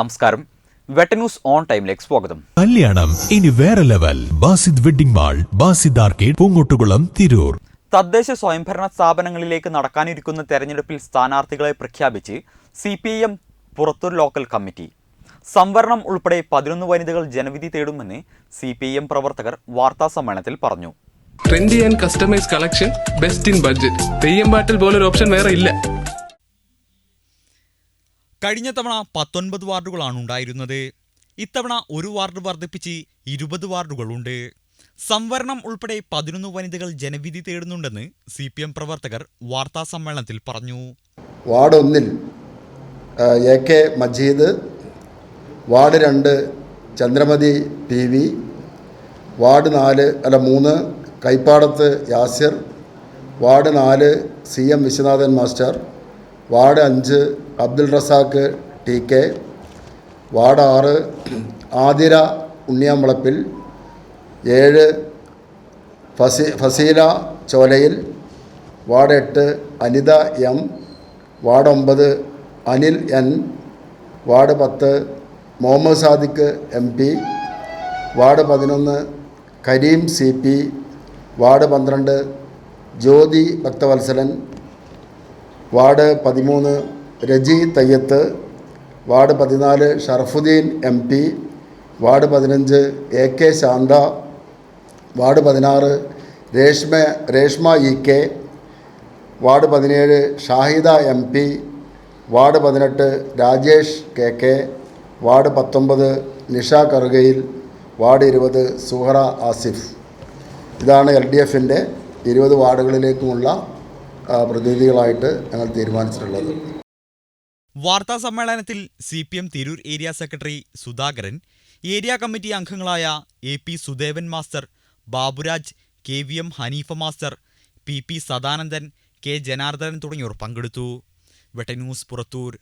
നമസ്കാരം. വെട്ടന്യൂസ് ഓൺ ടൈമിലേക്ക് സ്വാഗതം. കല്യാണം. ഇനി വേറെ level. Basid wedding mall Basid arcade Poongottukulam Tirur. തദ്ദേശ സ്വയംഭരണ സ്ഥാപനങ്ങളിലേക്ക് നടക്കാനിരിക്കുന്ന തെരഞ്ഞെടുപ്പിൽ സ്ഥാനാർത്ഥികളെ പ്രഖ്യാപിച്ച് C P I M Purathur local committee. സംവരണം ഉൾപ്പെടെ പതിനൊന്ന് വനിതകൾ ജനവിധി തേടുമെന്ന് സി പി ഐ എം പ്രവർത്തകർ വാർത്താ സമ്മേളനത്തിൽ പറഞ്ഞു. Trendy and customise collection best in budget Theyyam പാട്ടിൽ പോലൊരു ഓപ്ഷൻ വേറെ ഇല്ല. കഴിഞ്ഞ തവണ പത്തൊൻപത് വാർഡുകളാണ് ഉണ്ടായിരുന്നത്. ഇത്തവണ ഒരു വാർഡ് വർദ്ധിപ്പിച്ച് ഇരുപത് വാർഡുകളുണ്ട്. സംവരണം ഉൾപ്പെടെ പതിനൊന്ന് വനിതകൾ ജനവിധി തേടുന്നുണ്ടെന്ന് സി പി എം പ്രവർത്തകർ വാർത്താ സമ്മേളനത്തിൽ പറഞ്ഞു. വാർഡ് ഒന്നിൽ എ കെ മജീദ് വാർഡ് രണ്ട് ചന്ദ്രമതി പി വി വാർഡ് നാല് അല്ല മൂന്ന് കൈപ്പാടത്ത് യാസിർ വാർഡ് നാല് C M Viswanathan master ward അഞ്ച് Abdul Razak T K ward ആറ് ആതിര ഉണ്ണിയാമ്പളപ്പിൽ ഏഴ് ഫസി ഫസീല ചോലയിൽ വാർഡ് എട്ട് അനിത എം വാർഡ് ഒമ്പത് അനിൽ എൻ വാർഡ് പത്ത് Muhammad Sadiq M P ward പതിനൊന്ന് കരീം സി പി വാർഡ് പന്ത്രണ്ട് ജ്യോതി ഭക്തവത്സലൻ വാർഡ് പതിമൂന്ന് രജി തയ്യത്ത് വാർഡ് പതിനാല് ഷറഫുദ്ദീൻ എം പി വാർഡ് പതിനഞ്ച് എ കെ ശാന്ത വാർഡ് പതിനാറ് Reshma Reshma E K ward പതിനേഴ് ഷാഹിദ എം പി വാർഡ് പതിനെട്ട് രാജേഷ് കെ കെ വാർഡ് പത്തൊമ്പത് നിഷ കറുകയിൽ വാർഡ് ഇരുപത് സുഹറ ആസിഫ്. ഇതാണ് എൽ ഡി എഫിന്റെ ഇരുപത് വാർഡുകളിലേക്കുമുള്ള പ്രതിനിധികളായിട്ട് ഞങ്ങൾ തീരുമാനിച്ചിട്ടുള്ളത്. വാർത്താ സമ്മേളനത്തിൽ C P M Tirur area secretary Sudhakaran area committee അംഗങ്ങളായ A P Sudevan master Baburaj K V M Hanifa master P P Sadanandan K Janardhanan തുടങ്ങിയവർ പങ്കെടുത്തു. വെട്ടന്യൂസ് പുറത്തൂർ.